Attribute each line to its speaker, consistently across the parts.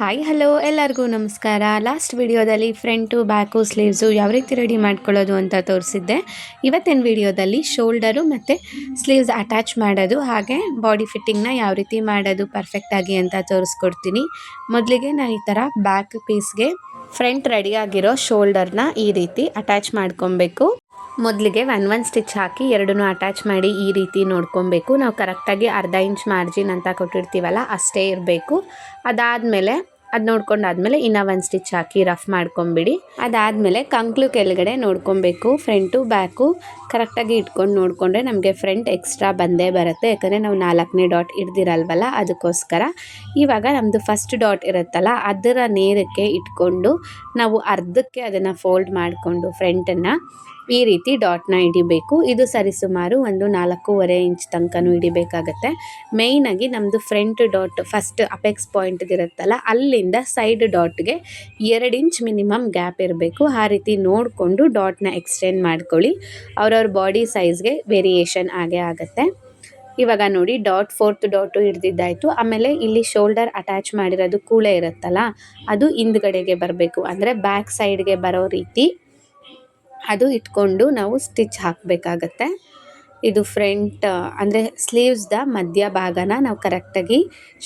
Speaker 1: Hi hello ಎಲ್ಲರಿಗೂ ನಮಸ್ಕಾರ. Last ವಿಡಿಯೋದಲ್ಲಿ ಫ್ರಂಟು ಬ್ಯಾಕು ಸ್ಲೀವ್ಸು ಯಾವ ರೀತಿ ರೆಡಿ ಮಾಡ್ಕೊಳ್ಳೋದು ಅಂತ ತೋರಿಸಿದ್ದೆ. ಇವತ್ತಿನ ವಿಡಿಯೋದಲ್ಲಿ ಶೋಲ್ಡರು ಮತ್ತು ಸ್ಲೀವ್ಸ್ ಅಟ್ಯಾಚ್ ಮಾಡೋದು, ಹಾಗೆ ಬಾಡಿ ಫಿಟ್ಟಿಂಗ್ನ ಯಾವ ರೀತಿ ಮಾಡೋದು ಪರ್ಫೆಕ್ಟಾಗಿ ಅಂತ ತೋರಿಸ್ಕೊಡ್ತೀನಿ. ಮೊದಲಿಗೆ ನಾನು ಈ ಥರ ಬ್ಯಾಕ್ ಪೀಸ್ಗೆ ಫ್ರಂಟ್ ರೆಡಿಯಾಗಿರೋ ಶೋಲ್ಡರ್ನ ಈ ರೀತಿ ಅಟ್ಯಾಚ್ ಮಾಡ್ಕೊಬೇಕು. ಮೊದಲಿಗೆ ಒನ್ ಒನ್ ಸ್ಟಿಚ್ ಹಾಕಿ ಎರಡನ್ನೂ ಅಟ್ಯಾಚ್ ಮಾಡಿ ಈ ರೀತಿ ನೋಡ್ಕೊಬೇಕು. ನಾವು ಕರೆಕ್ಟಾಗಿ ಅರ್ಧ ಇಂಚ್ ಮಾರ್ಜಿನ್ ಅಂತ ಕೊಟ್ಟಿರ್ತೀವಲ್ಲ, ಅಷ್ಟೇ ಇರಬೇಕು. ಅದಾದಮೇಲೆ ಅದು ನೋಡ್ಕೊಂಡಾದ್ಮೇಲೆ ಇನ್ನೂ ಒಂದು ಸ್ಟಿಚ್ ಹಾಕಿ ರಫ್ ಮಾಡ್ಕೊಂಬಿಡಿ. ಅದಾದಮೇಲೆ ಕಂಕ್ಲು ಕೆಳಗಡೆ ನೋಡ್ಕೊಬೇಕು ಫ್ರಂಟು ಬ್ಯಾಕು ಕರೆಕ್ಟಾಗಿ ಇಟ್ಕೊಂಡು ನೋಡಿಕೊಂಡ್ರೆ ನಮಗೆ ಫ್ರಂಟ್ ಎಕ್ಸ್ಟ್ರಾ ಬಂದೇ ಬರುತ್ತೆ. ಯಾಕಂದರೆ ನಾವು ನಾಲ್ಕನೇ ಡಾಟ್ ಇಡ್ದಿರಲ್ವಲ್ಲ, ಅದಕ್ಕೋಸ್ಕರ. ಇವಾಗ ನಮ್ಮದು ಫಸ್ಟ್ ಡಾಟ್ ಇರುತ್ತಲ್ಲ, ಅದರ ನೇರಕ್ಕೆ ಇಟ್ಕೊಂಡು ನಾವು ಅರ್ಧಕ್ಕೆ ಅದನ್ನು ಫೋಲ್ಡ್ ಮಾಡಿಕೊಂಡು ಫ್ರಂಟನ್ನು ಈ ರೀತಿ ಡಾಟ್ನ ಹಿಡಿಬೇಕು. ಇದು ಸರಿಸುಮಾರು ಒಂದು ನಾಲ್ಕೂವರೆ ಇಂಚ್ ತನಕನೂ ಹಿಡಿಬೇಕಾಗತ್ತೆ. ಮೇಯ್ನಾಗಿ ನಮ್ಮದು front dot first apex point ಇರುತ್ತಲ್ಲ, ಅಲ್ಲಿಂದ ಸೈಡ್ ಡಾಟ್ಗೆ ಎರಡು ಇಂಚ್ ಮಿನಿಮಮ್ ಗ್ಯಾಪ್ ಇರಬೇಕು. ಆ ರೀತಿ ನೋಡಿಕೊಂಡು ಡಾಟ್ನ ಎಕ್ಸ್ಟೆಂಡ್ ಮಾಡ್ಕೊಳ್ಳಿ. ಅವ್ರವ್ರ ಬಾಡಿ ಸೈಜ್ಗೆ ವೇರಿಯೇಷನ್ ಆಗೇ ಆಗುತ್ತೆ. ಇವಾಗ ನೋಡಿ ಡಾಟ್ ಫೋರ್ತ್ ಡಾಟು ಹಿಡ್ದಿದ್ದಾಯಿತು. ಆಮೇಲೆ ಇಲ್ಲಿ ಶೋಲ್ಡರ್ ಅಟ್ಯಾಚ್ ಮಾಡಿರೋದು ಕೂಳೆ ಇರುತ್ತಲ್ಲ, ಅದು ಹಿಂದ್ಗಡೆಗೆ ಬರಬೇಕು. ಅಂದರೆ ಬ್ಯಾಕ್ ಸೈಡ್ಗೆ ಬರೋ ರೀತಿ. ಅದು ಇಟ್ಕೊಂಡು ನಾವು ಸ್ಟಿಚ್ ಹಾಕಬೇಕಾಗತ್ತೆ. ಇದು ಫ್ರಂಟ್ ಅಂದರೆ ಸ್ಲೀವ್ಸ್ದ ಮಧ್ಯ ಭಾಗನ ನಾವು ಕರೆಕ್ಟಾಗಿ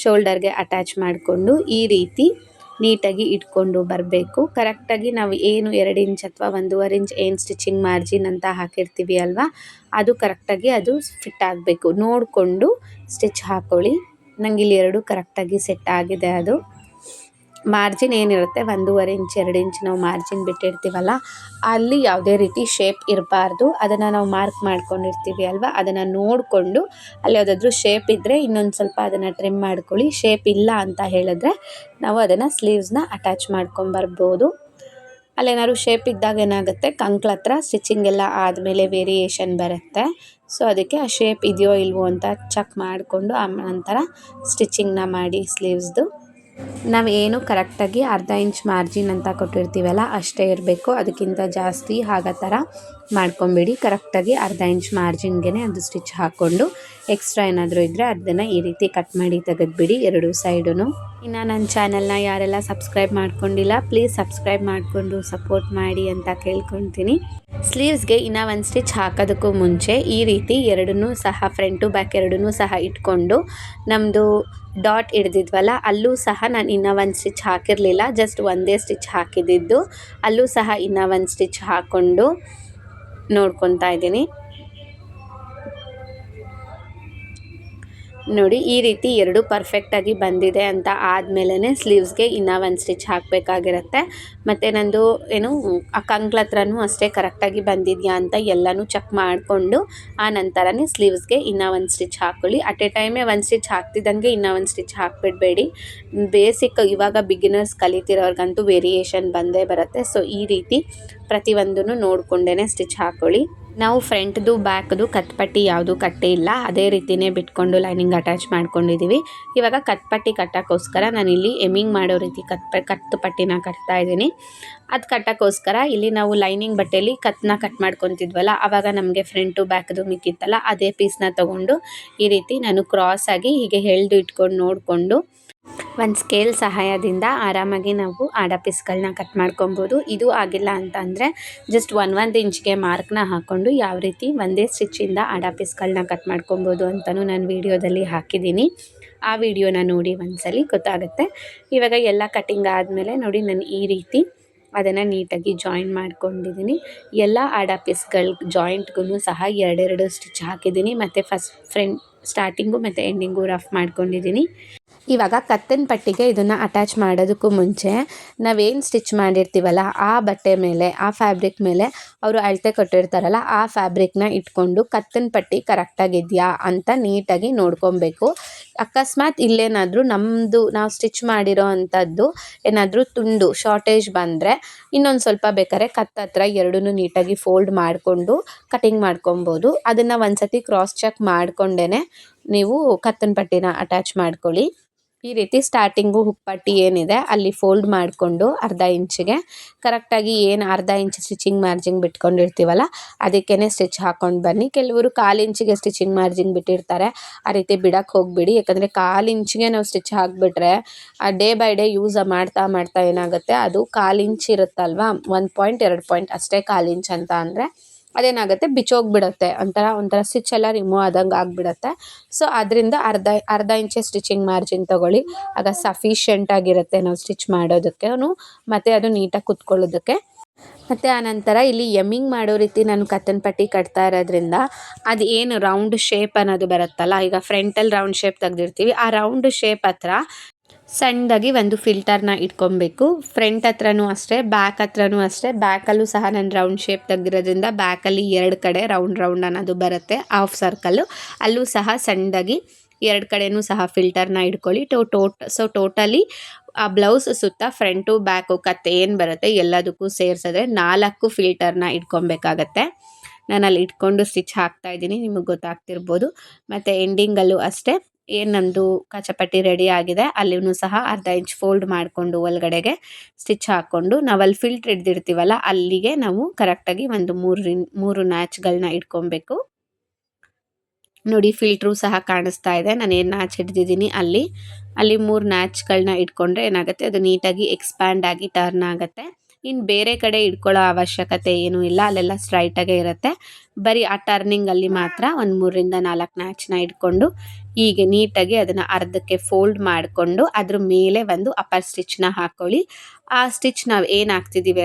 Speaker 1: ಶೋಲ್ಡರ್ಗೆ ಅಟ್ಯಾಚ್ ಮಾಡಿಕೊಂಡು ಈ ರೀತಿ ನೀಟಾಗಿ ಇಟ್ಕೊಂಡು ಬರಬೇಕು. ಕರೆಕ್ಟಾಗಿ ನಾವು ಏನು ಎರಡು ಇಂಚ್ ಅಥವಾ ಒಂದೂವರೆ ಇಂಚ್ ಏನು ಸ್ಟಿಚಿಂಗ್ ಮಾರ್ಜಿನ್ ಅಂತ ಹಾಕಿರ್ತೀವಿ ಅಲ್ವಾ, ಅದು ಕರೆಕ್ಟಾಗಿ ಅದು ಫಿಟ್ ಆಗಬೇಕು. ನೋಡಿಕೊಂಡು ಸ್ಟಿಚ್ ಹಾಕ್ಕೊಳ್ಳಿ ನಂಗೆ ಇಲ್ಲಿ ಎರಡು ಕರೆಕ್ಟಾಗಿ ಸೆಟ್ ಆಗಿದೆ ಅದು. ಮಾರ್ಜಿನ್ ಏನಿರುತ್ತೆ? ಒಂದೂವರೆ ಇಂಚ್, ಎರಡು ಇಂಚ್ ನಾವು ಮಾರ್ಜಿನ್ ಬಿಟ್ಟಿರ್ತೀವಲ್ಲ, ಅಲ್ಲಿ ಯಾವುದೇ ರೀತಿ ಶೇಪ್ ಇರಬಾರ್ದು. ಅದನ್ನು ನಾವು ಮಾರ್ಕ್ ಮಾಡ್ಕೊಂಡಿರ್ತೀವಿ ಅಲ್ವಾ? ಅದನ್ನು ನೋಡಿಕೊಂಡು ಅಲ್ಲಿ ಯಾವುದಾದ್ರೂ ಶೇಪ್ ಇದ್ದರೆ ಇನ್ನೊಂದು ಸ್ವಲ್ಪ ಅದನ್ನು ಟ್ರಿಮ್ ಮಾಡ್ಕೊಳ್ಳಿ. ಶೇಪ್ ಇಲ್ಲ ಅಂತ ಹೇಳಿದ್ರೆ ನಾವು ಅದನ್ನು ಸ್ಲೀವ್ಸ್ನ ಅಟ್ಯಾಚ್ ಮಾಡ್ಕೊಂಬರ್ಬೋದು ಅಲ್ಲೇನಾದ್ರು ಶೇಪ್ ಇದ್ದಾಗ ಏನಾಗುತ್ತೆ? ಕಂಕ್ಳ ಹತ್ರ ಸ್ಟಿಚಿಂಗ್ ಎಲ್ಲ ಆದಮೇಲೆ ವೇರಿಯೇಷನ್ ಬರುತ್ತೆ. ಸೊ ಅದಕ್ಕೆ ಆ ಶೇಪ್ ಇದೆಯೋ ಇಲ್ವೋ ಅಂತ ಚೆಕ್ ಮಾಡಿಕೊಂಡು ಆ ನಂತರ ಸ್ಟಿಚಿಂಗ್ನ ಮಾಡಿ ಸ್ಲೀವ್ಸ್ದು ನಾವು ಏನು ಕರೆಕ್ಟಾಗಿ ಅರ್ಧ ಇಂಚ್ ಮಾರ್ಜಿನ್ ಅಂತ ಕೊಟ್ಟಿರ್ತೀವಲ್ಲ, ಅಷ್ಟೇ ಇರಬೇಕು. ಅದಕ್ಕಿಂತ ಜಾಸ್ತಿ ಆಗೋ ಥರ ಮಾಡ್ಕೊಂಬಿಡಿ. ಕರೆಕ್ಟಾಗಿ ಅರ್ಧ ಇಂಚ್ ಮಾರ್ಜಿನ್ಗೆ ಅದು ಸ್ಟಿಚ್ ಹಾಕ್ಕೊಂಡು ಎಕ್ಸ್ಟ್ರಾ ಏನಾದರೂ ಇದ್ದರೆ ಅದನ್ನು ಈ ರೀತಿ ಕಟ್ ಮಾಡಿ ತೆಗೆದುಬಿಡಿ ಎರಡು ಸೈಡು ಇನ್ನು ನನ್ನ ಚಾನಲ್ನ ಯಾರೆಲ್ಲ ಸಬ್ಸ್ಕ್ರೈಬ್ ಮಾಡ್ಕೊಂಡಿಲ್ಲ ಪ್ಲೀಸ್ ಸಬ್ಸ್ಕ್ರೈಬ್ ಮಾಡಿಕೊಂಡು ಸಪೋರ್ಟ್ ಮಾಡಿ ಅಂತ ಕೇಳ್ಕೊತೀನಿ. ಸ್ಲೀವ್ಸ್ಗೆ ಇನ್ನೂ ಒಂದು ಸ್ಟಿಚ್ ಹಾಕೋದಕ್ಕೂ ಮುಂಚೆ ಈ ರೀತಿ ಎರಡನ್ನೂ ಸಹ ಫ್ರಂಟು ಬ್ಯಾಕ್ ಎರಡನ್ನೂ ಸಹ ಇಟ್ಕೊಂಡು ನಮ್ಮದು ಡಾಟ್ ಹಿಡ್ದಿದ್ವಲ್ಲ, ಅಲ್ಲೂ ಸಹ ನಾನು ಇನ್ನೂ ಒಂದು ಸ್ಟಿಚ್ ಹಾಕಿರಲಿಲ್ಲ ಜಸ್ಟ್ ಒಂದೇ ಸ್ಟಿಚ್ ಹಾಕಿದ್ದಿದ್ದು ಅಲ್ಲೂ ಸಹ ಇನ್ನೂ ಒಂದು ಸ್ಟಿಚ್ ಹಾಕ್ಕೊಂಡು ನೋಡ್ಕೊತಾ ಇದ್ದೀನಿ. ನೋಡಿ, ಈ ರೀತಿ ಎರಡು ಪರ್ಫೆಕ್ಟಾಗಿ ಬಂದಿದೆ ಅಂತ ಆದಮೇಲೆ ಸ್ಲೀವ್ಸ್ಗೆ ಇನ್ನೂ ಒಂದು ಸ್ಟಿಚ್ ಹಾಕಬೇಕಾಗಿರುತ್ತೆ. ಮತ್ತು ನಂದು ಏನು, ಆ ಕಂಕ್ಲ ಹತ್ರನೂ ಅಷ್ಟೇ ಕರೆಕ್ಟಾಗಿ ಬಂದಿದೆಯಾ ಅಂತ ಎಲ್ಲನೂ ಚೆಕ್ ಮಾಡಿಕೊಂಡು, ಆ ನಂತರನೇ ಸ್ಲೀವ್ಸ್ಗೆ ಇನ್ನೂ ಒಂದು ಸ್ಟಿಚ್ ಹಾಕ್ಕೊಳ್ಳಿ ಅಟ್ ಎ ಟೈಮೇ ಒಂದು ಸ್ಟಿಚ್ ಹಾಕ್ತಿದ್ದಂಗೆ ಇನ್ನೂ ಒಂದು ಸ್ಟಿಚ್ ಹಾಕ್ಬಿಡಬೇಡಿ. ಬೇಸಿಕ್ ಇವಾಗ ಬಿಗಿನರ್ಸ್ ಕಲಿತಿರೋರ್ಗಂತೂ ವೇರಿಯೇಷನ್ ಬಂದೇ ಬರುತ್ತೆ. ಸೊ ಈ ರೀತಿ ಪ್ರತಿಯೊಂದನ್ನು ನೋಡಿಕೊಂಡೇ ಸ್ಟಿಚ್ ಹಾಕ್ಕೊಳ್ಳಿ ನಾವು ಫ್ರಂಟ್ದು ಬ್ಯಾಕ್ದು ಕತ್ಪಟ್ಟಿ ಯಾವುದು ಕಟ್ಟೆ ಇಲ್ಲ. ಅದೇ ರೀತಿಯೇ ಬಿಟ್ಕೊಂಡು ಲೈನಿಂಗ್ ಅಟ್ಯಾಚ್ ಮಾಡ್ಕೊಂಡಿದ್ದೀವಿ ಇವಾಗ ಕತ್ಪಟ್ಟಿ ಕಟ್ಟೋಕ್ಕೋಸ್ಕರ ನಾನಿಲ್ಲಿ ಎಮಿಂಗ್ ಮಾಡೋ ರೀತಿ ಕತ್ ಕತ್ತು ಪಟ್ಟಿನ ಕಟ್ತಾ ಇದ್ದೀನಿ. ಅದು ಕಟ್ಟೋಕ್ಕೋಸ್ಕರ ಇಲ್ಲಿ ನಾವು ಲೈನಿಂಗ್ ಬಟ್ಟೆಯಲ್ಲಿ ಕತ್ತನ್ನ ಕಟ್ ಮಾಡ್ಕೊತಿದ್ವಲ್ಲ ಆವಾಗ ನಮಗೆ ಫ್ರಂಟು ಬ್ಯಾಕ್ದು ಮಿಕ್ಕಿತ್ತಲ್ಲ, ಅದೇ ಪೀಸ್ನ ತೊಗೊಂಡು ಈ ರೀತಿ ನಾನು ಕ್ರಾಸ್ ಆಗಿ ಹೀಗೆ ಹೆಳ್ದು ಇಟ್ಕೊಂಡು ನೋಡಿಕೊಂಡು ಒಂದು ಸ್ಕೇಲ್ ಸಹಾಯದಿಂದ ಆರಾಮಾಗಿ ನಾವು ಆಡ ಪೀಸ್ಗಳನ್ನ ಕಟ್ ಮಾಡ್ಕೊಬೋದು. ಇದು ಆಗಿಲ್ಲ ಅಂತ ಅಂದರೆ ಜಸ್ಟ್ ಒನ್ ಒಂದು ಇಂಚ್ಗೆ ಮಾರ್ಕ್ನ ಹಾಕ್ಕೊಂಡು ಯಾವ ರೀತಿ ಒಂದೇ ಸ್ಟಿಚ್ಚಿಂದ ಆಡ ಪೀಸ್ಗಳನ್ನ ಕಟ್ ಮಾಡ್ಕೊಬೋದು ಅಂತಲೂ ನಾನು ವೀಡಿಯೋದಲ್ಲಿ ಹಾಕಿದ್ದೀನಿ ಆ ವಿಡಿಯೋನ ನೋಡಿ ಒಂದ್ಸಲಿ ಗೊತ್ತಾಗುತ್ತೆ. ಇವಾಗ ಎಲ್ಲ ಕಟ್ಟಿಂಗ್ ಆದಮೇಲೆ ನೋಡಿ ನಾನು ಈ ರೀತಿ ಅದನ್ನು ನೀಟಾಗಿ ಜಾಯಿನ್ ಮಾಡ್ಕೊಂಡಿದ್ದೀನಿ ಎಲ್ಲ ಆಡ ಪೀಸ್ಗಳ ಜಾಯಿಂಟ್ಗೂ ಸಹ ಎರಡೆರಡು ಸ್ಟಿಚ್ ಹಾಕಿದ್ದೀನಿ ಮತ್ತು ಫಸ್ಟ್ ಫ್ರೆಂಡ್ ಸ್ಟಾರ್ಟಿಂಗು ಮತ್ತು ಎಂಡಿಂಗು ರಫ್ ಮಾಡ್ಕೊಂಡಿದ್ದೀನಿ ಇವಾಗ ಕತ್ತಿನ ಪಟ್ಟಿಗೆ ಇದನ್ನು ಅಟ್ಯಾಚ್ ಮಾಡೋದಕ್ಕೂ ಮುಂಚೆ ನಾವೇನು ಸ್ಟಿಚ್ ಮಾಡಿರ್ತೀವಲ್ಲ, ಆ ಬಟ್ಟೆ ಮೇಲೆ, ಆ ಫ್ಯಾಬ್ರಿಕ್ ಮೇಲೆ ಅವರು ಅಳತೆ ಕೊಟ್ಟಿರ್ತಾರಲ್ಲ, ಆ ಫ್ಯಾಬ್ರಿಕ್ನ ಇಟ್ಕೊಂಡು ಕತ್ತಿನ ಪಟ್ಟಿ ಕರೆಕ್ಟಾಗಿದೆಯಾ ಅಂತ ನೀಟಾಗಿ ನೋಡ್ಕೊಬೇಕು. ಅಕಸ್ಮಾತ್ ಇಲ್ಲೇನಾದರೂ ನಮ್ಮದು ನಾವು ಸ್ಟಿಚ್ ಮಾಡಿರೋ ಅಂಥದ್ದು ಏನಾದರೂ ತುಂಡು ಶಾರ್ಟೇಜ್ ಬಂದರೆ ಇನ್ನೊಂದು ಸ್ವಲ್ಪ ಬೇಕಾದ್ರೆ ಕತ್ತತ್ರ ಎರಡೂ ನೀಟಾಗಿ ಫೋಲ್ಡ್ ಮಾಡಿಕೊಂಡು ಕಟಿಂಗ್ ಮಾಡ್ಕೊಬೋದು. ಅದನ್ನು ಒಂದು ಸತಿ ಕ್ರಾಸ್ ಚೆಕ್ ಮಾಡಿಕೊಂಡೇ ನೀವು ಕತ್ತಿನ ಪಟ್ಟಿನ ಅಟ್ಯಾಚ್ ಮಾಡ್ಕೊಳ್ಳಿ. ಈ ರೀತಿ ಸ್ಟಾರ್ಟಿಂಗು ಹುಕ್ಪಟ್ಟಿ ಏನಿದೆ, ಅಲ್ಲಿ ಫೋಲ್ಡ್ ಮಾಡಿಕೊಂಡು ಅರ್ಧ ಇಂಚಿಗೆ ಕರೆಕ್ಟಾಗಿ ಏನು ಅರ್ಧ ಇಂಚ್ ಸ್ಟಿಚಿಂಗ್ ಮಾರ್ಜಿನ್ ಬಿಟ್ಕೊಂಡಿರ್ತೀವಲ್ಲ ಅದಕ್ಕೇ ಸ್ಟಿಚ್ ಹಾಕ್ಕೊಂಡು ಬನ್ನಿ. ಕೆಲವರು ಕಾಲು ಇಂಚಿಗೆ ಸ್ಟಿಚಿಂಗ್ ಮಾರ್ಜಿನ್ ಬಿಟ್ಟಿರ್ತಾರೆ, ಆ ರೀತಿ ಬಿಡಕ್ಕೆ ಹೋಗ್ಬಿಡಿ. ಯಾಕಂದರೆ ಕಾಲು ಇಂಚಿಗೆ ನಾವು ಸ್ಟಿಚ್ ಹಾಕಿಬಿಟ್ರೆ ಡೇ ಬೈ ಡೇ ಯೂಸ್ ಮಾಡ್ತಾ ಮಾಡ್ತಾ ಏನಾಗುತ್ತೆ, ಅದು ಕಾಲು ಇಂಚ್ ಇರುತ್ತಲ್ವಾ? ಒಂದು ಪಾಯಿಂಟ್ ಎರಡು ಪಾಯಿಂಟ್ ಅಷ್ಟೇ ಕಾಲು ಇಂಚ್ ಅಂತ ಅಂದರೆ ಅದೇನಾಗುತ್ತೆ? ಬಿಚ್ಚೋಗ್ಬಿಡುತ್ತೆ. ಒಂಥರ ಒಂಥರ ಸ್ಟಿಚ್ ಎಲ್ಲ ರಿಮೂವ್ ಆದಂಗೆ ಆಗಿಬಿಡತ್ತೆ. ಸೊ ಅದರಿಂದ ಅರ್ಧ ಅರ್ಧ ಇಂಚೆ ಸ್ಟಿಚಿಂಗ್ ಮಾರ್ಜಿನ್ ತೊಗೊಳ್ಳಿ. ಆಗ ಸಫಿಷಿಯೆಂಟ್ ಆಗಿರುತ್ತೆ ನಾವು ಸ್ಟಿಚ್ ಮಾಡೋದಕ್ಕೆ. ಮತ್ತು ಅದು ನೀಟಾಗಿ ಕುತ್ಕೊಳ್ಳೋದಕ್ಕೆ. ಮತ್ತು ಆನಂತರ ಇಲ್ಲಿ ಯಮ್ಮಿಂಗ್ ಮಾಡೋ ರೀತಿ ನಾನು ಕತ್ತನ್ ಪಟ್ಟಿ ಕಟ್ತಾ ಇರೋದ್ರಿಂದ ಅದು ಏನು ರೌಂಡ್ ಶೇಪ್ ಅನ್ನೋದು ಬರುತ್ತಲ್ಲ, ಈಗ ಫ್ರಂಟಲ್ಲಿ ರೌಂಡ್ ಶೇಪ್ ತೆಗ್ದಿರ್ತೀವಿ. ಆ ರೌಂಡ್ ಶೇಪ್ ಹತ್ರ ಸಣ್ಣದಾಗಿ ಒಂದು ಫಿಲ್ಟರ್ನ ಇಟ್ಕೊಬೇಕು. ಫ್ರಂಟ್ ಹತ್ರನೂ ಅಷ್ಟೇ, ಬ್ಯಾಕ್ ಹತ್ರನೂ ಅಷ್ಟೇ. ಬ್ಯಾಕಲ್ಲೂ ಸಹ ನಾನು ರೌಂಡ್ ಶೇಪ್ ತೆಗ್ದಿರೋದ್ರಿಂದ ಬ್ಯಾಕಲ್ಲಿ ಎರಡು ಕಡೆ ರೌಂಡ್ ರೌಂಡ್ ಅನ್ನೋದು ಬರುತ್ತೆ ಹಾಫ್ ಸರ್ಕಲ್ಲು. ಅಲ್ಲೂ ಸಹ ಸಣ್ಣದಾಗಿ ಎರಡು ಕಡೆನೂ ಸಹ ಫಿಲ್ಟರ್ನ ಇಟ್ಕೊಳ್ಳಿ. ಟೋ, ಟೋಟ್, ಸೊ ಟೋಟಲಿ ಆ ಬ್ಲೌಸ್ ಸುತ್ತ ಫ್ರಂಟು, ಬ್ಯಾಕು, ಕತ್ತೆ ಏನು ಬರುತ್ತೆ ಎಲ್ಲದಕ್ಕೂ ಸೇರಿಸಿದ್ರೆ ನಾಲ್ಕು ಫಿಲ್ಟರ್ನ ಇಟ್ಕೊಬೇಕಾಗತ್ತೆ. ನಾನು ಅಲ್ಲಿ ಇಟ್ಕೊಂಡು ಸ್ಟಿಚ್ ಹಾಕ್ತಾ ಇದ್ದೀನಿ, ನಿಮಗೆ ಗೊತ್ತಾಗ್ತಿರ್ಬೋದು. ಮತ್ತು ಎಂಡಿಂಗಲ್ಲೂ ಅಷ್ಟೇ. ಏನು ನಂದು ಕಚಪಟ್ಟಿ ರೆಡಿ ಆಗಿದೆ, ಅಲ್ಲಿನೂ ಸಹ ಅರ್ಧ ಇಂಚ್ ಫೋಲ್ಡ್ ಮಾಡಿಕೊಂಡು ಒಳಗಡೆಗೆ ಸ್ಟಿಚ್ ಹಾಕ್ಕೊಂಡು ನಾವಲ್ಲಿ ಫಿಲ್ಟ್ರ್ ಹಿಡ್ದಿರ್ತೀವಲ್ಲ ಅಲ್ಲಿಗೆ ನಾವು ಕರೆಕ್ಟಾಗಿ ಒಂದು ಮೂರು ಮೂರು ನ್ಯಾಚ್ಗಳನ್ನ ಇಟ್ಕೊಬೇಕು. ನೋಡಿ ಫಿಲ್ಟ್ರು ಸಹ ಕಾಣಿಸ್ತಾ ಇದೆ, ನಾನು ಏನು ನ್ಯಾಚ್ ಹಿಡ್ದಿದ್ದೀನಿ ಅಲ್ಲಿ ಅಲ್ಲಿ ಮೂರು ನ್ಯಾಚ್ಗಳನ್ನ ಇಟ್ಕೊಂಡ್ರೆ ಏನಾಗುತ್ತೆ, ಅದು ನೀಟಾಗಿ ಎಕ್ಸ್ಪ್ಯಾಂಡ್ ಆಗಿ ಟರ್ನ್ ಆಗುತ್ತೆ. ಇನ್ನು ಬೇರೆ ಕಡೆ ಇಟ್ಕೊಳ್ಳೋ ಅವಶ್ಯಕತೆ ಏನೂ ಇಲ್ಲ, ಅಲ್ಲೆಲ್ಲ ಸ್ಟ್ರೈಟಾಗೇ ಇರುತ್ತೆ. ಬರೀ ಆ ಟರ್ನಿಂಗಲ್ಲಿ ಮಾತ್ರ ಒಂದು ಮೂರರಿಂದ ನಾಲ್ಕು ನ್ಯಾಚ್ನ ಇಟ್ಕೊಂಡು ಹೀಗೆ ನೀಟಾಗಿ ಅದನ್ನು ಅರ್ಧಕ್ಕೆ ಫೋಲ್ಡ್ ಮಾಡಿಕೊಂಡು ಅದ್ರ ಮೇಲೆ ಒಂದು ಅಪ್ಪರ್ ಸ್ಟಿಚ್ನ ಹಾಕ್ಕೊಳ್ಳಿ ಆ ಸ್ಟಿಚ್ ನಾವು ಏನು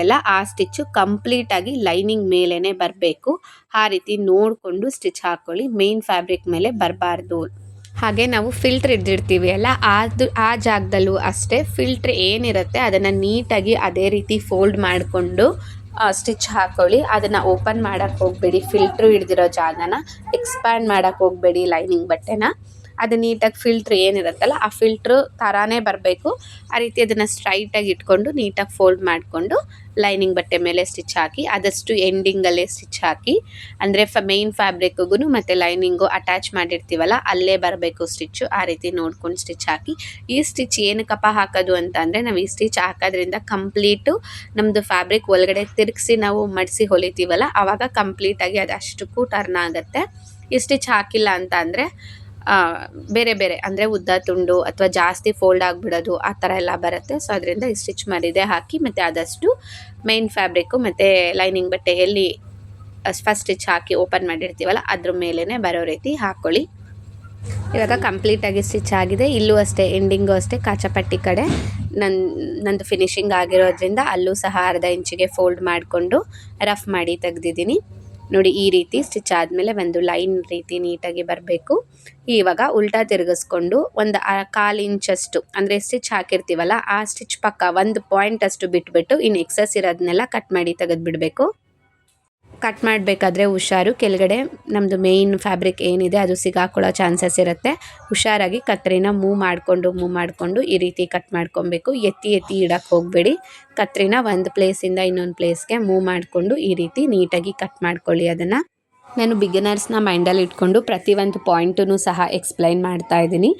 Speaker 1: ಅಲ್ಲ, ಆ ಸ್ಟಿಚ್ಚು ಕಂಪ್ಲೀಟಾಗಿ ಲೈನಿಂಗ್ ಮೇಲೇ ಬರಬೇಕು. ಆ ರೀತಿ ನೋಡಿಕೊಂಡು ಸ್ಟಿಚ್ ಹಾಕ್ಕೊಳ್ಳಿ ಮೇನ್ ಫ್ಯಾಬ್ರಿಕ್ ಮೇಲೆ ಬರಬಾರ್ದು. ಹಾಗೆ ನಾವು ಫಿಲ್ಟ್ರ್ ಇದ್ದಿರ್ತೀವಿ ಅಲ್ಲ, ಅದು, ಆ ಜಾಗದಲ್ಲೂ ಅಷ್ಟೇ ಫಿಲ್ಟ್ರ್ ಏನಿರುತ್ತೆ ಅದನ್ನು ನೀಟಾಗಿ ಅದೇ ರೀತಿ ಫೋಲ್ಡ್ ಮಾಡಿಕೊಂಡು ಸ್ಟಿಚ್ ಹಾಕ್ಕೊಳ್ಳಿ ಅದನ್ನು ಓಪನ್ ಮಾಡೋಕ್ಕೆ ಹೋಗಬೇಡಿ ಫಿಲ್ಟ್ರು ಹಿಡ್ದಿರೋ ಜಾಗನ. ಎಕ್ಸ್ಪ್ಯಾಂಡ್ ಮಾಡೋಕ್ಕೆ ಹೋಗಬೇಡಿ ಲೈನಿಂಗ್ ಬಟ್ಟೆನ. ಅದು ನೀಟಾಗಿ ಫಿಲ್ಟ್ರ್ ಏನಿರುತ್ತಲ್ಲ, ಆ ಫಿಲ್ಟ್ರ್ ಥರಾನೇ ಬರಬೇಕು. ಆ ರೀತಿ ಅದನ್ನು ಸ್ಟ್ರೈಟಾಗಿ ಇಟ್ಕೊಂಡು ನೀಟಾಗಿ ಫೋಲ್ಡ್ ಮಾಡಿಕೊಂಡು ಲೈನಿಂಗ್ ಬಟ್ಟೆ ಮೇಲೆ ಸ್ಟಿಚ್ ಹಾಕಿ, ಆದಷ್ಟು ಎಂಡಿಂಗಲ್ಲೇ ಸ್ಟಿಚ್ ಹಾಕಿ, ಅಂದರೆ ಫ ಮೇಯ್ನ್ ಫ್ಯಾಬ್ರಿಕ್ಗೂ ಮತ್ತು ಲೈನಿಂಗು ಅಟ್ಯಾಚ್ ಮಾಡಿರ್ತೀವಲ್ಲ, ಅಲ್ಲೇ ಬರಬೇಕು ಸ್ಟಿಚ್ಚು ಆ ರೀತಿ ನೋಡ್ಕೊಂಡು ಸ್ಟಿಚ್ ಹಾಕಿ. ಈ ಸ್ಟಿಚ್ ಏನಕ್ಕಪ್ಪ ಹಾಕೋದು ಅಂತ ಅಂದರೆ, ನಾವು ಈ ಸ್ಟಿಚ್ ಹಾಕೋದ್ರಿಂದ ಕಂಪ್ಲೀಟು ನಮ್ಮದು ಫ್ಯಾಬ್ರಿಕ್ ಒಳಗಡೆ ತಿರುಗಿಸಿ ನಾವು ಮಡಿಸಿ ಹೊಲಿತೀವಲ್ಲ ಆವಾಗ ಕಂಪ್ಲೀಟಾಗಿ ಅದು ಅಷ್ಟಕ್ಕೂ ಟರ್ನ್ ಆಗುತ್ತೆ. ಈ ಸ್ಟಿಚ್ ಹಾಕಿಲ್ಲ ಅಂತ ಅಂದರೆ ಬೇರೆ ಬೇರೆ, ಅಂದರೆ ಉದ್ದ, ತುಂಡು ಅಥವಾ ಜಾಸ್ತಿ ಫೋಲ್ಡ್ ಆಗಿಬಿಡೋದು ಆ ಥರ ಎಲ್ಲ ಬರುತ್ತೆ. ಸೊ ಅದರಿಂದ ಈ ಸ್ಟಿಚ್ ಮಾಡಿದೆ, ಹಾಕಿ ಮತ್ತು ಆದಷ್ಟು ಮೇನ್ ಫ್ಯಾಬ್ರಿಕ್ಕು ಮತ್ತು ಲೈನಿಂಗ್ ಬಟ್ಟೆ ಎಲ್ಲಿ ಫಸ್ಟ್ ಸ್ಟಿಚ್ ಹಾಕಿ ಓಪನ್ ಮಾಡಿರ್ತೀವಲ್ಲ, ಅದ್ರ ಮೇಲೇ ಬರೋ ರೀತಿ ಹಾಕ್ಕೊಳ್ಳಿ ಇವಾಗ ಕಂಪ್ಲೀಟಾಗಿ ಸ್ಟಿಚ್ ಆಗಿದೆ. ಇಲ್ಲೂ ಅಷ್ಟೇ ಎಂಡಿಂಗು ಅಷ್ಟೇ, ಕಾಚಪಟ್ಟಿ ಕಡೆ. ನನ್ನ ನಂದು ಫಿನಿಶಿಂಗ್ ಆಗಿರೋದ್ರಿಂದ ಅಲ್ಲೂ ಸಹ ಅರ್ಧ ಇಂಚಿಗೆ ಫೋಲ್ಡ್ ಮಾಡಿಕೊಂಡು ರಫ್ ಮಾಡಿ ತೆಗ್ದಿದ್ದೀನಿ. ನೋಡಿ ಈ ರೀತಿ ಸ್ಟಿಚ್ ಆದಮೇಲೆ ಒಂದು ಲೈನ್ ರೀತಿ ನೀಟಾಗಿ ಬರಬೇಕು. ಇವಾಗ ಉಲ್ಟಾ ತಿರುಗಿಸ್ಕೊಂಡು ಒಂದು ಕಾಲು ಇಂಚಷ್ಟು ಅಂದರೆ ಸ್ಟಿಚ್ ಹಾಕಿರ್ತೀವಲ್ಲ, ಆ ಸ್ಟಿಚ್ ಪಕ್ಕ ಒಂದು ಪಾಯಿಂಟ್ ಅಷ್ಟು ಬಿಟ್ಬಿಟ್ಟು ಇನ್ನು ಎಕ್ಸಸ್ ಇರೋದನ್ನೆಲ್ಲ ಕಟ್ ಮಾಡಿ ತೆಗೆದುಬಿಡಬೇಕು. ಕಟ್ ಮಾಡಬೇಕಾದ್ರೆ ಹುಷಾರು. ಕೆಳಗಡೆ ನಮ್ಮದು ಮೇಯ್ನ್ ಫ್ಯಾಬ್ರಿಕ್ ಏನಿದೆ ಅದು ಸಿಗಾಕೊಳ್ಳೋ ಚಾನ್ಸಸ್ ಇರುತ್ತೆ. ಹುಷಾರಾಗಿ ಕತ್ರಿನ ಮೂವ್ ಮಾಡಿಕೊಂಡು ಮೂವ್ ಮಾಡಿಕೊಂಡು ಈ ರೀತಿ ಕಟ್ ಮಾಡ್ಕೊಬೇಕು. ಎತ್ತಿ ಎತ್ತಿ ಇಡಕ್ಕೆ ಹೋಗಬೇಡಿ. ಕತ್ರಿನ ಒಂದು ಪ್ಲೇಸಿಂದ ಇನ್ನೊಂದು ಪ್ಲೇಸ್ಗೆ ಮೂವ್ ಮಾಡಿಕೊಂಡು ಈ ರೀತಿ ನೀಟಾಗಿ ಕಟ್ ಮಾಡ್ಕೊಳ್ಳಿ ಅದನ್ನು. ನಾನು ಬಿಗಿನರ್ಸ್ನ ಮೈಂಡಲ್ಲಿ ಇಟ್ಕೊಂಡು ಪ್ರತಿಯೊಂದು ಪಾಯಿಂಟೂ ಸಹ ಎಕ್ಸ್ಪ್ಲೈನ್ ಮಾಡ್ತಾ ಇದ್ದೀನಿ.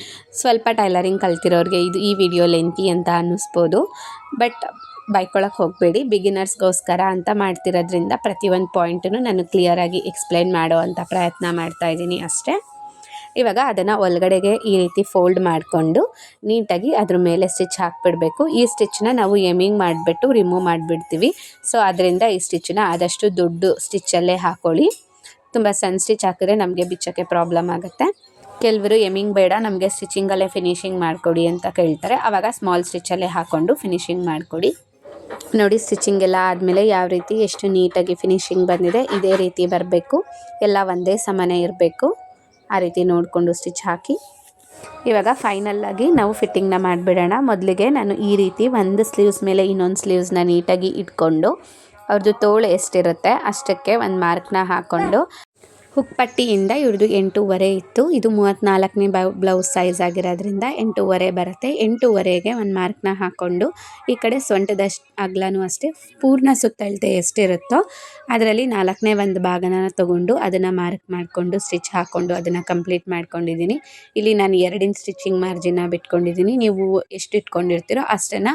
Speaker 1: ಸ್ವಲ್ಪ ಟೈಲರಿಂಗ್ ಕಲ್ತಿರೋರಿಗೆ ಇದು ಈ ವಿಡಿಯೋ ಲೆಂತಿ ಅಂತ ಅನ್ನಿಸ್ಬೋದು. ಬಟ್ ಬೈಕೊಳಕ್ಕೆ ಹೋಗಬೇಡಿ. ಬಿಗಿನರ್ಸ್ಗೋಸ್ಕರ ಅಂತ ಮಾಡ್ತಿರೋದ್ರಿಂದ ಪ್ರತಿಯೊಂದು ಪಾಯಿಂಟನ್ನು ನಾನು ಕ್ಲಿಯರಾಗಿ ಎಕ್ಸ್ಪ್ಲೈನ್ ಮಾಡೋ ಅಂತ ಪ್ರಯತ್ನ ಮಾಡ್ತಾ ಇದ್ದೀನಿ ಅಷ್ಟೇ. ಇವಾಗ ಅದನ್ನು ಒಳಗಡೆಗೆ ಈ ರೀತಿ ಫೋಲ್ಡ್ ಮಾಡಿಕೊಂಡು ನೀಟಾಗಿ ಅದ್ರ ಮೇಲೆ ಸ್ಟಿಚ್ ಹಾಕ್ಬಿಡಬೇಕು. ಈ ಸ್ಟಿಚ್ನ ನಾವು ಎಮಿಂಗ್ ಮಾಡಿಬಿಟ್ಟು ರಿಮೂವ್ ಮಾಡಿಬಿಡ್ತೀವಿ. ಸೊ, ಅದರಿಂದ ಈ ಸ್ಟಿಚ್ನ ಆದಷ್ಟು ದೊಡ್ಡ ಸ್ಟಿಚ್ಚಲ್ಲೇ ಹಾಕೊಳ್ಳಿ. ತುಂಬ ಸಣ್ಣ ಸ್ಟಿಚ್ ಹಾಕಿದ್ರೆ ನಮಗೆ ಬಿಚ್ಚೋಕ್ಕೆ ಪ್ರಾಬ್ಲಮ್ ಆಗುತ್ತೆ. ಕೆಲವರು ಎಮಿಂಗ್ ಬೇಡ, ನಮಗೆ ಸ್ಟಿಚಿಂಗಲ್ಲೇ ಫಿನಿಶಿಂಗ್ ಮಾಡಿಕೊಡಿ ಅಂತ ಕೇಳ್ತಾರೆ. ಆವಾಗ ಸ್ಮಾಲ್ ಸ್ಟಿಚ್ಚಲ್ಲೇ ಹಾಕ್ಕೊಂಡು ಫಿನಿಶಿಂಗ್ ಮಾಡಿಕೊಡಿ. ನೋಡಿ ಸ್ಟಿಚಿಂಗ್ ಎಲ್ಲ ಆದಮೇಲೆ ಯಾವ ರೀತಿ ಎಷ್ಟು ನೀಟಾಗಿ ಫಿನಿಶಿಂಗ್ ಬಂದಿದೆ, ಇದೇ ರೀತಿ ಬರಬೇಕು. ಎಲ್ಲ ಒಂದೇ ಸಮಾನ ಇರಬೇಕು. ಆ ರೀತಿ ನೋಡಿಕೊಂಡು ಸ್ಟಿಚ್ ಹಾಕಿ. ಇವಾಗ ಆಗಿ ನಾವು ಫಿಟ್ಟಿಂಗ್ನ ಮಾಡಿಬಿಡೋಣ. ಮೊದಲಿಗೆ ನಾನು ಈ ರೀತಿ ಒಂದು ಸ್ಲೀವ್ಸ್ ಮೇಲೆ ಇನ್ನೊಂದು ಸ್ಲೀವ್ಸ್ನ ನೀಟಾಗಿ ಇಟ್ಕೊಂಡು ಅವ್ರದ್ದು ತೋಳು ಎಷ್ಟಿರುತ್ತೆ ಅಷ್ಟಕ್ಕೆ ಒಂದು ಮಾರ್ಕ್ನ ಹಾಕ್ಕೊಂಡು ಹುಕ್ ಪಟ್ಟಿಯಿಂದ ಇವ್ರದ್ದು ಎಂಟೂವರೆ ಇತ್ತು. ಇದು ಮೂವತ್ತ್ನಾಲ್ಕನೇ ಬ್ಲೌಸ್ ಸೈಜ್ ಆಗಿರೋದ್ರಿಂದ ಎಂಟೂವರೆ ಬರುತ್ತೆ. ಎಂಟೂವರೆಗೆ ಒಂದು ಮಾರ್ಕ್ನ ಹಾಕ್ಕೊಂಡು ಈ ಕಡೆ ಸೊಂಟದಷ್ಟು ಅಗಲನೂ ಅಷ್ಟೇ ಪೂರ್ಣ ಸುತ್ತಳತೆ ಎಷ್ಟಿರುತ್ತೋ ಅದರಲ್ಲಿ ನಾಲ್ಕನೇ ಒಂದು ಭಾಗನ ತೊಗೊಂಡು ಅದನ್ನು ಮಾರ್ಕ್ ಮಾಡಿಕೊಂಡು ಸ್ಟಿಚ್ ಹಾಕ್ಕೊಂಡು ಅದನ್ನು ಕಂಪ್ಲೀಟ್ ಮಾಡ್ಕೊಂಡಿದ್ದೀನಿ. ಇಲ್ಲಿ ನಾನು ಎರಡಿನ ಸ್ಟಿಚಿಂಗ್ ಮಾರ್ಜಿನ ಬಿಟ್ಕೊಂಡಿದ್ದೀನಿ. ನೀವು ಎಷ್ಟು ಇಟ್ಕೊಂಡಿರ್ತೀರೋ ಅಷ್ಟನ್ನು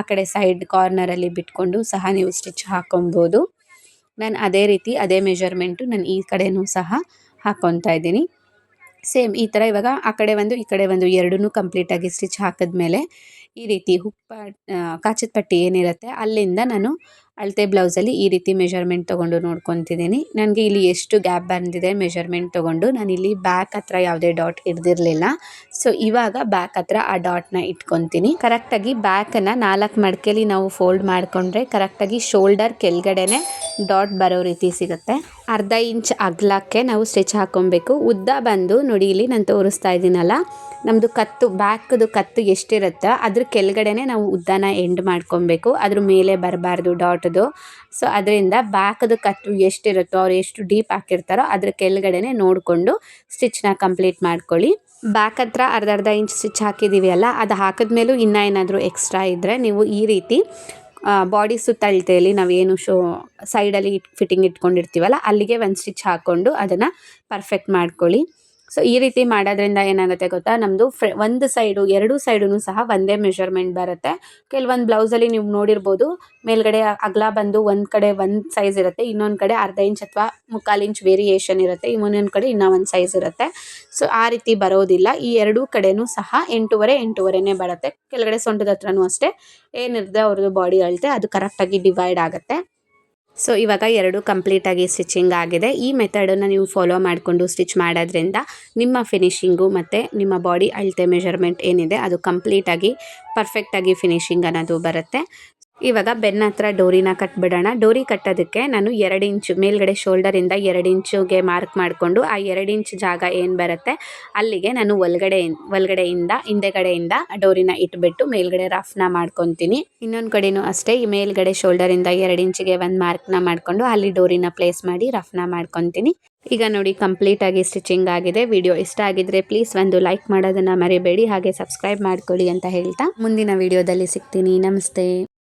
Speaker 1: ಆ ಕಡೆ ಸೈಡ್ ಕಾರ್ನರಲ್ಲಿ ಬಿಟ್ಕೊಂಡು ಸಹ ನೀವು ಸ್ಟಿಚ್ ಹಾಕ್ಕೊಬೋದು ನಾನು ಅದೇ ರೀತಿ, ಅದೇ ಮೆಜರ್ಮೆಂಟು ನಾನು ಈ ಕಡೆಯೂ ಸಹ ಹಾಕ್ಕೊತಾ ಇದ್ದೀನಿ. ಸೇಮ್ ಈ ಥರ ಇವಾಗ ಆ ಕಡೆ ಒಂದು, ಈ ಕಡೆ ಒಂದು ಎರಡೂ ಕಂಪ್ಲೀಟಾಗಿ ಸ್ಟಿಚ್ ಹಾಕಿದ್ಮೇಲೆ ಈ ರೀತಿ ಹುಪ್ಪ ಕಾಚದ ಪಟ್ಟಿ ಏನಿರುತ್ತೆ ಅಲ್ಲಿಂದ ನಾನು ಅಳತೆ ಬ್ಲೌಸಲ್ಲಿ ಈ ರೀತಿ ಮೆಷರ್ಮೆಂಟ್ ತೊಗೊಂಡು ನೋಡ್ಕೊತಿದ್ದೀನಿ. ನನಗೆ ಇಲ್ಲಿ ಎಷ್ಟು ಗ್ಯಾಪ್ ಬಂದಿದೆ ಮೆಷರ್ಮೆಂಟ್ ತೊಗೊಂಡು. ಇಲ್ಲಿ ಬ್ಯಾಕ್ ಹತ್ರ ಯಾವುದೇ ಡಾಟ್ ಹಿಡ್ದಿರಲಿಲ್ಲ. ಸೊ ಇವಾಗ ಬ್ಯಾಕ್ ಹತ್ರ ಆ ಡಾಟ್ನ ಇಟ್ಕೊತೀನಿ. ಕರೆಕ್ಟಾಗಿ ಬ್ಯಾಕನ್ನು ನಾಲ್ಕು ಮಡಿಕೆಯಲ್ಲಿ ನಾವು ಫೋಲ್ಡ್ ಮಾಡಿಕೊಂಡ್ರೆ ಕರೆಕ್ಟಾಗಿ ಶೋಲ್ಡರ್ ಕೆಳಗಡೆನೆ ಡಾಟ್ ಬರೋ ರೀತಿ ಸಿಗುತ್ತೆ. ಅರ್ಧ ಇಂಚ್ ಅಗ್ಲಕ್ಕೆ ನಾವು ಸ್ಟಿಚ್ ಹಾಕ್ಕೊಬೇಕು ಉದ್ದ ಬಂದು ನೋಡಿ ಇಲ್ಲಿ ನಾನು ತೋರಿಸ್ತಾ ಇದ್ದೀನಲ್ಲ ನಮ್ಮದು ಕತ್ತು ಬ್ಯಾಕ್ದು ಕತ್ತು ಎಷ್ಟಿರುತ್ತೋ ಅದ್ರ ಕೆಳಗಡೆನೆ ನಾವು ಉದ್ದನ ಎಂಡ್ ಮಾಡ್ಕೊಬೇಕು. ಅದ್ರ ಮೇಲೆ ಬರಬಾರ್ದು ಡಾಟ್ದು ಸೊ ಅದರಿಂದ ಬ್ಯಾಕ್ದು ಕತ್ ಎಷ್ಟಿರುತ್ತೋ ಅವ್ರು ಎಷ್ಟು ಡೀಪ್ ಹಾಕಿರ್ತಾರೋ ಅದ್ರ ಕೆಳಗಡೆನೆ ನೋಡಿಕೊಂಡು ಸ್ಟಿಚ್ನ ಕಂಪ್ಲೀಟ್ ಮಾಡ್ಕೊಳ್ಳಿ. ಬ್ಯಾಕ್ ಹತ್ರ ಅರ್ಧ ಅರ್ಧ ಇಂಚ್ ಸ್ಟಿಚ್ ಹಾಕಿದ್ದೀವಿ ಅಲ್ಲ ಅದು ಹಾಕಿದ್ಮೇಲೂ ಇನ್ನೂ ಏನಾದರೂ ಎಕ್ಸ್ಟ್ರಾ ಇದ್ದರೆ ನೀವು ಈ ರೀತಿ ಬಾಡಿ ಸುತ್ತಳತೆಯಲ್ಲಿ ನಾವೇನು ಶೋ ಸೈಡಲ್ಲಿ ಇಟ್ ಫಿಟ್ಟಿಂಗ್ ಇಟ್ಕೊಂಡಿರ್ತೀವಲ್ಲ, ಅಲ್ಲಿಗೆ ಒಂದು ಸ್ಟಿಚ್ ಹಾಕ್ಕೊಂಡು ಅದನ್ನು ಪರ್ಫೆಕ್ಟ್ ಮಾಡ್ಕೊಳ್ಳಿ. ಸೊ ಈ ರೀತಿ ಮಾಡೋದ್ರಿಂದ ಏನಾಗುತ್ತೆ ಗೊತ್ತಾ? ನಮ್ಮದು ಒಂದು ಸೈಡು, ಎರಡು ಸೈಡು ಸಹ ಒಂದೇ ಮೆಷರ್ಮೆಂಟ್ ಬರುತ್ತೆ. ಕೆಲವೊಂದು ಬ್ಲೌಸಲ್ಲಿ ನೀವು ನೋಡಿರ್ಬೋದು, ಮೇಲ್ಗಡೆ ಅಗಲ ಬಂದು ಒಂದು ಕಡೆ ಒಂದು ಸೈಜ್ ಇರುತ್ತೆ, ಇನ್ನೊಂದು ಕಡೆ ಅರ್ಧ ಇಂಚ್ ಅಥವಾ ಮುಕ್ಕಾಲು ಇಂಚ್ ವೇರಿಯೇಷನ್ ಇರುತ್ತೆ, ಇನ್ನೊಂದು ಕಡೆ ಇನ್ನೂ ಒಂದು ಸೈಜ್ ಇರುತ್ತೆ. ಸೊ ಆ ರೀತಿ ಬರೋದಿಲ್ಲ. ಈ ಎರಡೂ ಕಡೆನೂ ಸಹ ಎಂಟೂವರೆ, ಎಂಟೂವರೆನೇ ಬರುತ್ತೆ. ಕೆಳಗಡೆ ಸೊಂಟದ ಹತ್ರನೂ ಅಷ್ಟೇ. ಏನಿರುತ್ತೆ ಅವ್ರದ್ದು ಬಾಡಿ ಅಳತೆ, ಅದು ಕರೆಕ್ಟಾಗಿ ಡಿವೈಡ್ ಆಗುತ್ತೆ. ಸೊ ಇವಾಗ ಎರಡು ಕಂಪ್ಲೀಟಾಗಿ ಸ್ಟಿಚಿಂಗ್ ಆಗಿದೆ. ಈ ಮೆಥಡನ್ನು ನೀವು ಫಾಲೋ ಮಾಡಿಕೊಂಡು ಸ್ಟಿಚ್ ಮಾಡೋದ್ರಿಂದ ನಿಮ್ಮ ಫಿನಿಷಿಂಗು ಮತ್ತು ನಿಮ್ಮ ಬಾಡಿ ಅಳತೆ ಮೆಷರ್ಮೆಂಟ್ ಏನಿದೆ, ಅದು ಕಂಪ್ಲೀಟಾಗಿ ಪರ್ಫೆಕ್ಟಾಗಿ ಫಿನಿಶಿಂಗ್ ಅನ್ನೋದು ಬರುತ್ತೆ. ಇವಾಗ ಬೆನ್ನ ಹತ್ರ ಡೋರಿನ ಕಟ್ಬಿಡೋಣ. ಡೋರಿ ಕಟ್ಟೋದಕ್ಕೆ ನಾನು ಎರಡು ಇಂಚು ಮೇಲ್ಗಡೆ ಶೋಲ್ಡರಿಂದ ಎರಡು ಇಂಚುಗೆ ಮಾರ್ಕ್ ಮಾಡಿಕೊಂಡು ಆ ಎರಡು ಇಂಚು ಜಾಗ ಏನು ಬರುತ್ತೆ? ಅಲ್ಲಿಗೆ ನಾನು ಒಳಗಡೆ ಒಳಗಡೆಯಿಂದ ಹಿಂದೆಗಡೆಯಿಂದ ಡೋರಿನ ಇಟ್ಬಿಟ್ಟು ಮೇಲ್ಗಡೆ ರಫ್ನ ಮಾಡ್ಕೊತೀನಿ. ಇನ್ನೊಂದು ಕಡೆನೂ ಅಷ್ಟೇ, ಈ ಮೇಲ್ಗಡೆ ಶೋಲ್ಡರಿಂದ ಎರಡು ಇಂಚಿಗೆ ಒಂದು ಮಾರ್ಕ್ನ ಮಾಡಿಕೊಂಡು ಅಲ್ಲಿ ಡೋರಿನ ಪ್ಲೇಸ್ ಮಾಡಿ ರಫ್ನ ಮಾಡ್ಕೊತೀನಿ. ಈಗ ನೋಡಿ ಕಂಪ್ಲೀಟ್ ಆಗಿ ಸ್ಟಿಚಿಂಗ್ ಆಗಿದೆ. ವಿಡಿಯೋ ಇಷ್ಟ ಆಗಿದ್ರೆ ಪ್ಲೀಸ್ ಒಂದು ಲೈಕ್ ಮಾಡೋದನ್ನು ಮರಿಬೇಡಿ. ಹಾಗೆ ಸಬ್ಸ್ಕ್ರೈಬ್ ಮಾಡ್ಕೊಳ್ಳಿ ಅಂತ ಹೇಳ್ತಾ ಮುಂದಿನ ವಿಡಿಯೋದಲ್ಲಿ ಸಿಗ್ತೀನಿ. ನಮಸ್ತೆ.